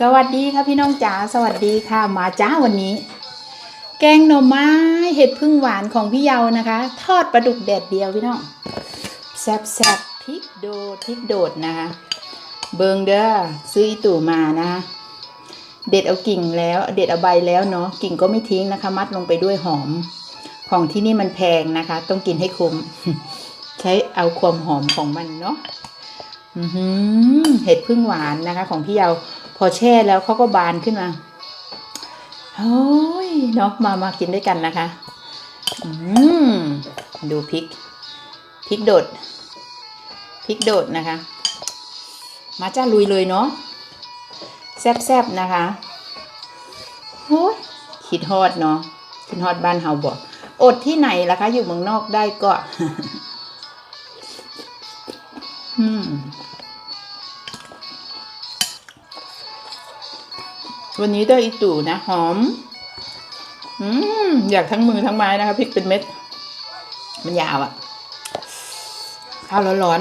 สวัสดีค่ะพี่น้องจ๋าสวัสดีค่ะมาจ้าวันนี้ แกงหน่อไม้เห็ดพึ่งหวานของพี่เยานะคะ ทอดปลาดุกแดดเดียวพี่น้องแซ่บแซบๆพริกโดดพริกโดดนะคะ เบิงเด้อซื้ออีตู่มานะเด็ดเอากิ่งแล้ว เด็ดเอาใบแล้วเนาะกิ่งก็ไม่ทิ้งนะคะ มัดลงไปด้วยหอม ของที่นี่มันแพงนะคะ ต้องกินให้คุ้มใช้เอาความหอมของมันเนาะเห็ดพึ่งหวานนะคะ ของพี่เยา อแช่แล้วเขาก็บานขึ้นมาโอ้ยเนาะมามากินด้วยกันนะคะอืมดูพริกพริกโดดพริกโดดนะคะ มาจ้าลุยเลยเนาะแซบๆนะคะโอ้ยคิดฮอดเนาะคิดฮอดบ้านเฮาบอกอดที่ไหนล่ะคะ อยู่เมืองนอกได้ก็ อืม วันนี้ได้อีตู่นะ หอม อืมอยากทั้งมือทั้งไม้นะคะพริกเป็นเม็ด มันยาวอะ่ะ ข้าวร้อน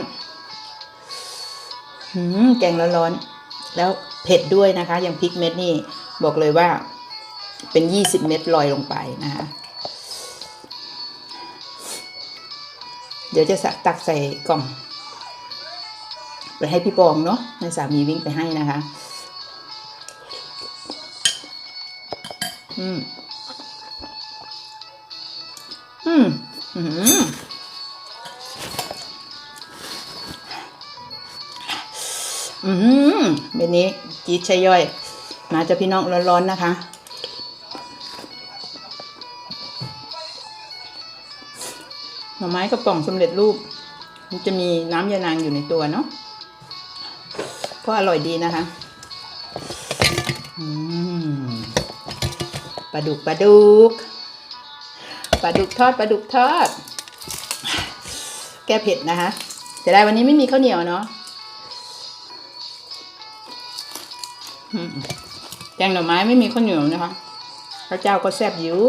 ๆอืมแกงร้อนๆแล้วเผ็ดด้วยนะคะ อย่างพริกเม็ดนี่บอกเลยว่า เป็นยี่สิบเม็ดลอยลงไปนะคะเดี๋ยวจะสักตักใส่กล่อง ไปให้พี่ปองเนาะให้สามีวิ่งไปให้นะคะ อืม อืม อืมอืมเบ็นนี้จี๊ดใช่ย่อย มาจะพี่น้องร้อนๆนะคะ หน่อไม้กระป๋องสำเร็จรูป มันจะมีน้ำยานางอยู่ในตัวเนาะก็อร่อยดีนะคะ อืม ปลาดุกปลาดุกปลาดุกทอดปลาดุกทอด แก้เผ็ดนะคะจะได้วันนี้ไม่มีข้าวเหนียวเนาะแกงหน่อไม้ไม่มีข้าวเหนียวนะคะข้าวเจ้าก็แซ่บอยู่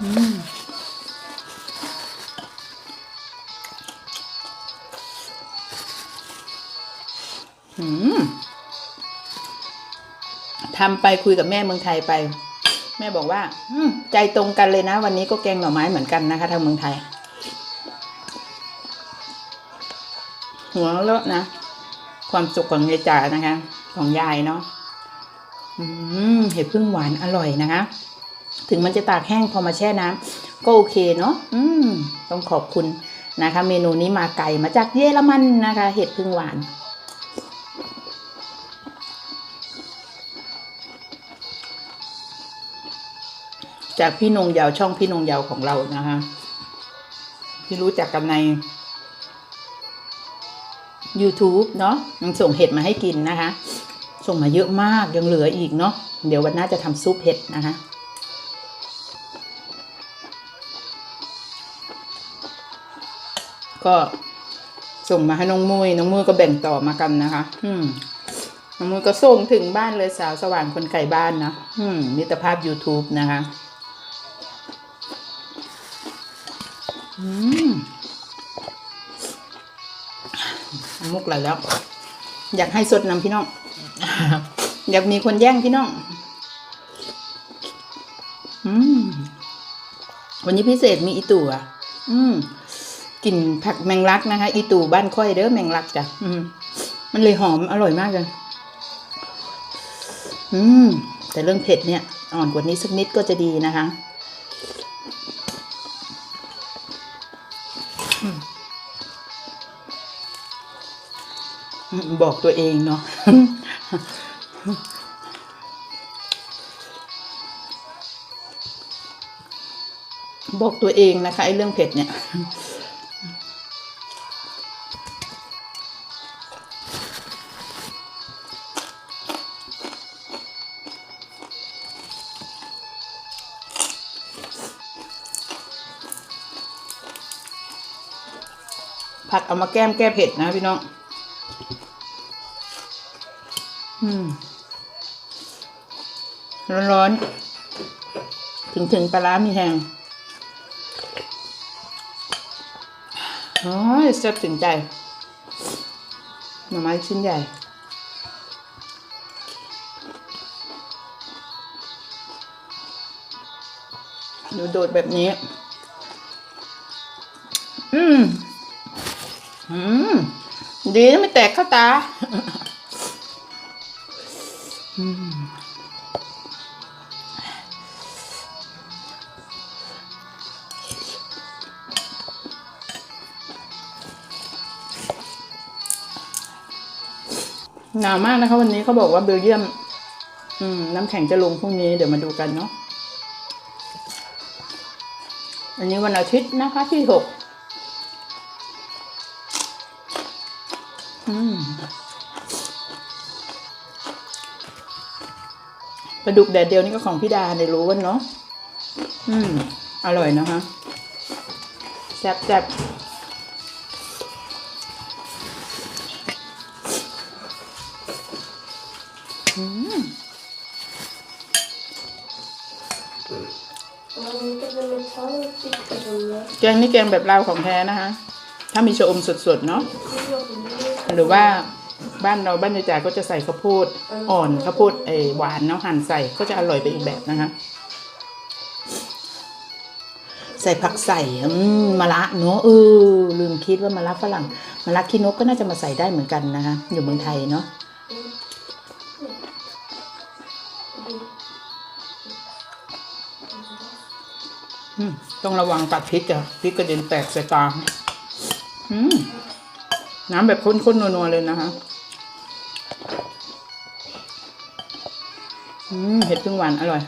อืม ทำไปคุยกับแม่เมืองไทยไป แม่บอกว่า อืใจตรงกันเลยนะ วันนี้ก็แกงหน่อไม้เหมือนกันนะคะทางเมืองไทย หัวเลอะนะ ความสุขของยายจ๋านะคะ ของยายเนาะเห็ดพึ่งหวานอร่อยนะคะ ถึงมันจะตากแห้งพอมาแช่น้ำก็โอเคเนาะอืมต้องขอบคุณนะคะ เมนูนี้มาไกลมาจากเยอรมันนะคะ เห็ดพึ่งหวาน จากพี่นงยาวช่องพี่นงยาวของเรานะคะที่รู้จักกันใน YouTube เนาะยังส่งเห็ดมาให้กินนะคะ ส่งมาเยอะมากยังเหลืออีกเนาะเดี๋ยววันหน้าจะทำซุปเห็ดนะคะก็ส่งมาให้น้องมุยน้องมุยก็แบ่งต่อมากันนะคะ อืมน้องมุยก็ส่งถึงบ้านเลยสาวสว่างคนไก่บ้านนะอืมมิตรภาพ YouTube นะคะ มุกไหลแล้ว อยากให้สดนำพี่น้อง อยากมีคนแย่งพี่น้อง อืม วันนี้พิเศษมีอีตู่อะ อืมกลิ่นผักแมงลักนะคะ อีตู่บ้านค่อยเด้อแมงลักจ้ะ อืม มันเลยหอมอร่อยมากเลย อืม แต่เรื่องเผ็ดเนี่ย อ่อนกว่านี้สักนิดก็จะดีนะคะ บอกตัวเองเนาะบอกตัวเองนะคะไอ้เรื่องเผ็ดเนี่ย ผักเอามาแก้มแก้เผ็ดนะพี่น้อง ร้อนร้อน ถึงถึงปลาร้ามีแหงโอ้ยแซ่บถึงใจ หน่อไม้ชิ้นใหญ่ดูโดดแบบนี้ อืม อืม ดีไม่แตกเข้าตา หนาวมากนะคะ วันนี้เขาบอกว่าเบลเยียม อืม น้ำแข็งจะลงพรุ่งนี้เดี๋ยวมาดูกันเนาะอันนี้วันอาทิตย์นะคะที่หก ลาดุกแดดเดียวนี่ก็ของพี่ดาในรู้วันเนาะอืม อร่อยนะคะแซ่บแซ่บอืมแกงนี่แกงแบบลาวของแท้นะคะ ถ้ามีชะอมสดๆเนาะ หรือว่า บ้านเราบ้านยายจ๋าก็จะใส่ข้าวโพดอ่อนข้าวโพดเออหวานเนาะหั่นใส่ก็จะอร่อยไปอีกแบบนะคะ ใส่ผักใส่อืมมะระเนาะเออลืมคิดว่ามะระฝรั่งมะระขี้นกก็น่าจะมาใส่ได้เหมือนกันนะคะอยู่เมืองไทยเนาะอืมต้องระวังตัดพริกอะพริกกระเด็นแตกใส่ตาอืมน้ำแบบข้นๆนัวๆเลยนะคะ เห็ดพึ่งหวานอร่อย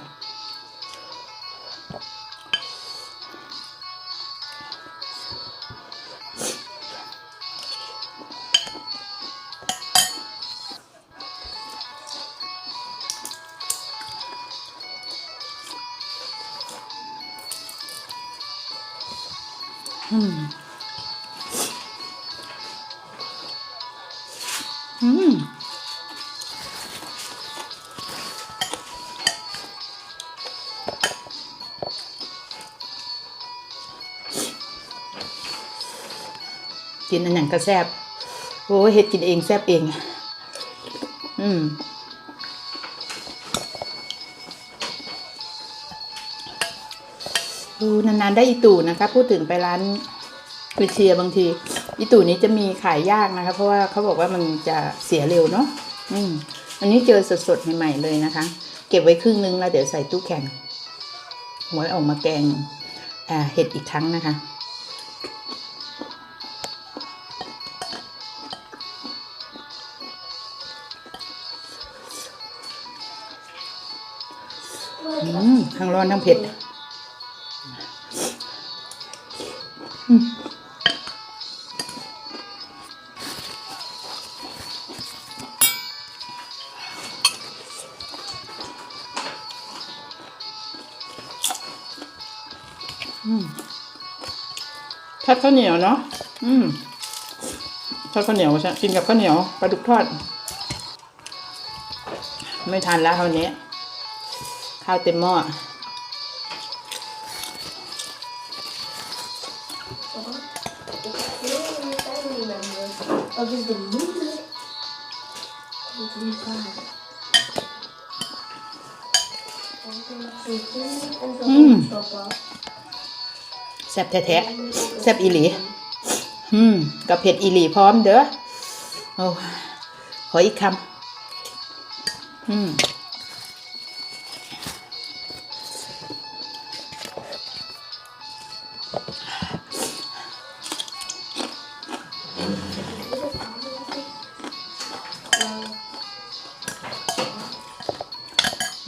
กินอันอย่างก็แซบโอ้เห็ดกินเองแซบเอง อืมดูนานๆได้อีตู่นะคะ พูดถึงไปร้านวิเชียบางที อีตู่นี้จะมีขายยากนะคะ เพราะว่าเขาบอกว่ามันจะเสียเร็วเนาะอืมอันนี้เจอสดๆใหม่ๆเลยนะคะ เก็บไว้ครึ่งนึงแล้วเดี๋ยวใส่ตู้แข็งไว้ออกมาแกงเห็ดอีกครั้งนะคะ ทั้งร้อนทั้งเผ็ดทอดข้าวเหนียวเนาะ อืมทอดข้าวเหนียวใช่กินกับข้าวเหนียวปลาดุกทอด ไม่ทันแล้วครานี้ ข้าวเต็มหม้อ Vad vill du mindre? Vad vill du ha? Mm. แซ่บแท้ๆแซ่บอีหลี อืมกับเผ็ดอีหลีพร้อมเด้อ โอ้ขออีกคำอืม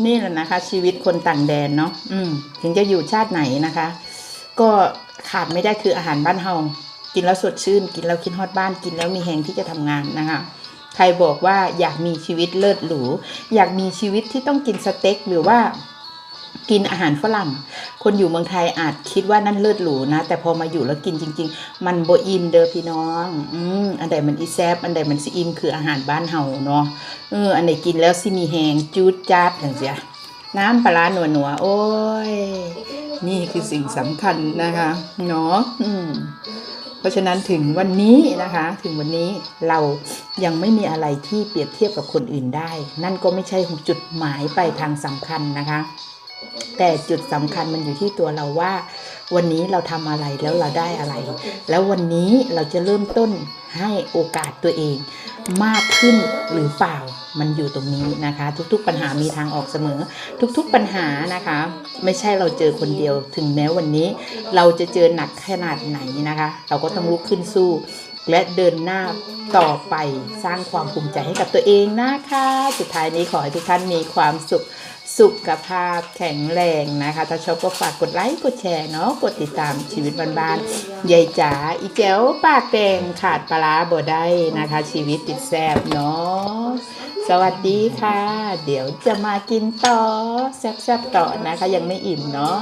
นี่แหละนะคะ ชีวิตคนต่างแดนเนาะอืม ถึงจะอยู่ชาติไหนนะคะ ก็ขาดไม่ได้คืออาหารบ้านเฮากินแล้วสดชื่น กินแล้วคิดฮอดบ้านกินแล้วมีแหงที่จะทำงานนะคะใครบอกว่าอยากมีชีวิตเลิศหรู อยากมีชีวิตที่ต้องกินสเต็กหรือว่า กินอาหารฝรั่ง คนอยู่เมืองไทยอาจคิดว่านั่นเลิศหรูนะ แต่พอมาอยู่แล้วกินจริง ๆ มันโบอิมเด้อพี่น้องอืมอันใดมันอีแซบอันใดมันสิอิมคืออาหารบ้านเฮาเนาะเอออันไหนกินแล้วสิมีแหงจูดจัดอย่างเสียน้ำปลาร้าหนัวหนัวโอ้ย นี่คือสิ่งสำคัญนะคะเนาะอืมเพราะฉะนั้นถึงวันนี้นะคะ ถึงวันนี้เรายังไม่มีอะไรที่เปรียบเทียบกับคนอื่นได้ นั่นก็ไม่ใช่จุดหมายไปทางสำคัญนะคะ แต่จุดสำคัญมันอยู่ที่ตัวเราว่า วันนี้เราทำอะไรแล้วเราได้อะไร แล้ววันนี้เราจะเริ่มต้นให้โอกาสตัวเองมากขึ้นหรือเปล่ามันอยู่ตรงนี้นะคะ ทุกๆปัญหามีทางออกเสมอ ทุกๆปัญหานะคะ ไม่ใช่เราเจอคนเดียวถึงแม้วันนี้ เราจะเจอหนักขนาดไหนนะคะ เราก็ต้องลุกขึ้นสู้ และเดินหน้าต่อไปสร้างความภูมิใจให้กับตัวเองนะคะ สุดท้ายนี้ขอให้ทุกท่านมีความสุขสุขภาพแข็งแรงนะคะ ถ้าชอบก็ฝากกดไลค์กดแชร์เนาะกดติดตามชีวิตบ้านๆยายจ๋าอีแจ๋วปากแดงขาดปลาร้าบ่ได้นะคะ ชีวิตติดแซบเนาะสวัสดีค่ะ เดี๋ยวจะมากินต่อแซ่บๆต่อนะคะ ยังไม่อิ่มเนาะ